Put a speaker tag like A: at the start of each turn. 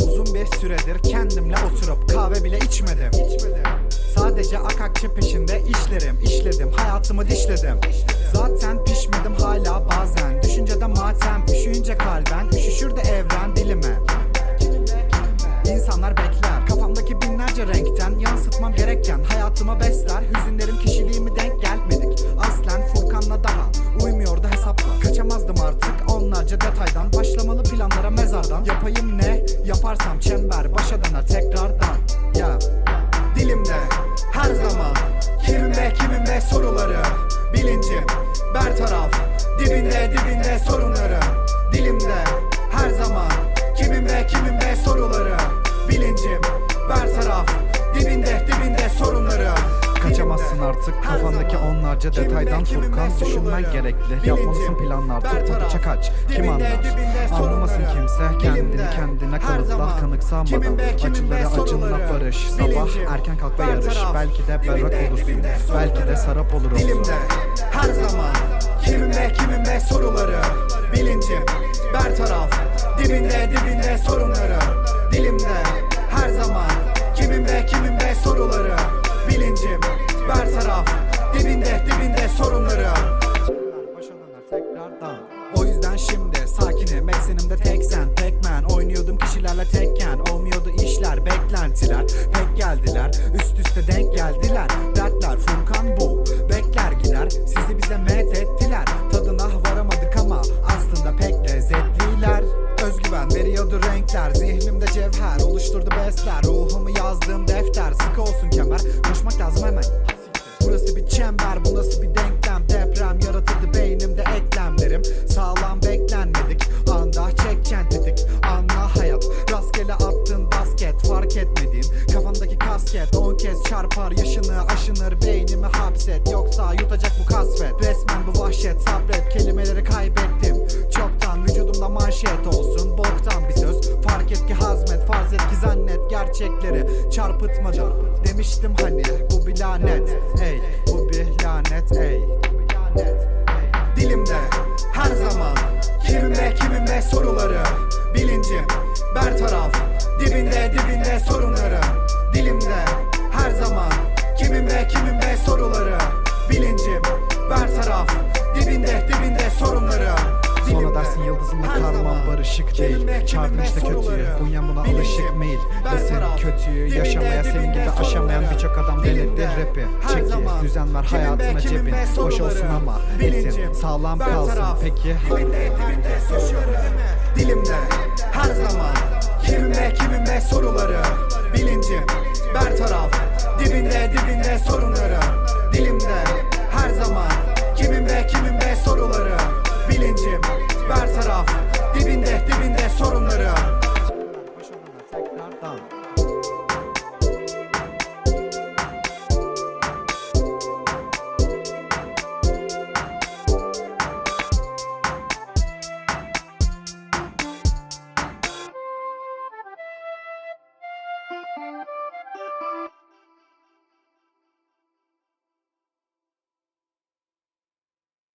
A: Uzun bir süredir kendimle oturup kahve bile içmedim. Sadece akakçe peşinde işlerim, işledim, hayatımı dişledim. Zaten pişmedim hala bazen, düşüncede matem, üşüyünce kalben, üşüşür de evren dilime. İnsanlar bekler Kafamdaki binlerce renkten Yansıtmam gereken hayatıma besler Hüzünlerim Başlamalı planlara mezardan. Yapayım ne? Yaparsam çember Başa döner tekrardan. Ya Dilimde her zaman kimin ve soruları. Bilincim bertaraf Dibinde dibinde sorunları. Dilimde her zaman kimin ve soruları. Bilincim bertaraf Dibinde dibinde sorunları
B: Kaçamazsın artık. Kafandaki onlarca detaydan Furkan düşünmen gerekli. Yapmalısın planlar. Tutmadıkça kaç Kim anlar? Anlamasın kimse. Kendini kendine kanıtla Kanıksamadan acıları acınla barış. Sabah erken kalk ve yarış Belki de berrak olursun. Belki de sarap olur
A: Dilimde. Her zaman. Kimin ve soruları Bilincim. Bertaraf. Dibinde dibinde sorunları. Dilimde. Her zaman. Kimin ve soruları Dibinde dibinde sorunları. Tekrardan. O yüzden şimdi sakinim eksenimde tek sen tek ben Oynuyordum kişilerle tekken. Olmuyordu işler beklentiler Pek geldiler. Üst üste denk geldiler. Dertler Furkan bu. Bekler gider sizi bize met ettiler. Tadına varamadık ama aslında pek lezzetliler. Özgüven veriyordu renkler Zihnimde cevher oluşturdu besler. Ruhumu yazdığım defter Sıkı olsun kemer. Koşmak lazım hemen Burası bir çember bu nasıl bir denklem? Deprem yaratırdı beynimde eklemlerim. Sağlam beklenmedik anda çekçen tetik. Anla hayat rastgele attın basket Fark etmediğin kafandaki kasket. On kez çarpar yaşını aşınır Beynimi hapset. Yoksa yutacak bu kasvet. Resmen bu vahşet sabret kelimeleri gerçekleri çarpıtmadım Demiştim hani bu bir lanet Ey bu bir lanet ey. Dilimde her zaman kimin ve soruları Bilincim bertaraf Dibinde dibinde sorunları. Dilimde her zaman kimin ve soruları Bilincim bertaraf Dibinde dibinde sorunları
B: yıldızımla karman barışık
A: ve
B: değil
A: ve
B: işte kötüyü. Bunyan buna alışık mail Desin
A: bertaraf.
B: kötüyü yaşamaya senin gibi aşamayan birçok adam
A: Dilimde
B: rapi
A: zaman
B: düzen ver
A: ve
B: hayatına cebin
A: ve
B: Boş olsun ama etin. sağlam kalsın. Peki
A: Dibinde dibinde soruları. Dilimde. Her zaman Kimin ve kimin ve soruları Bilincim bertaraf Dibinde dibinde sorunları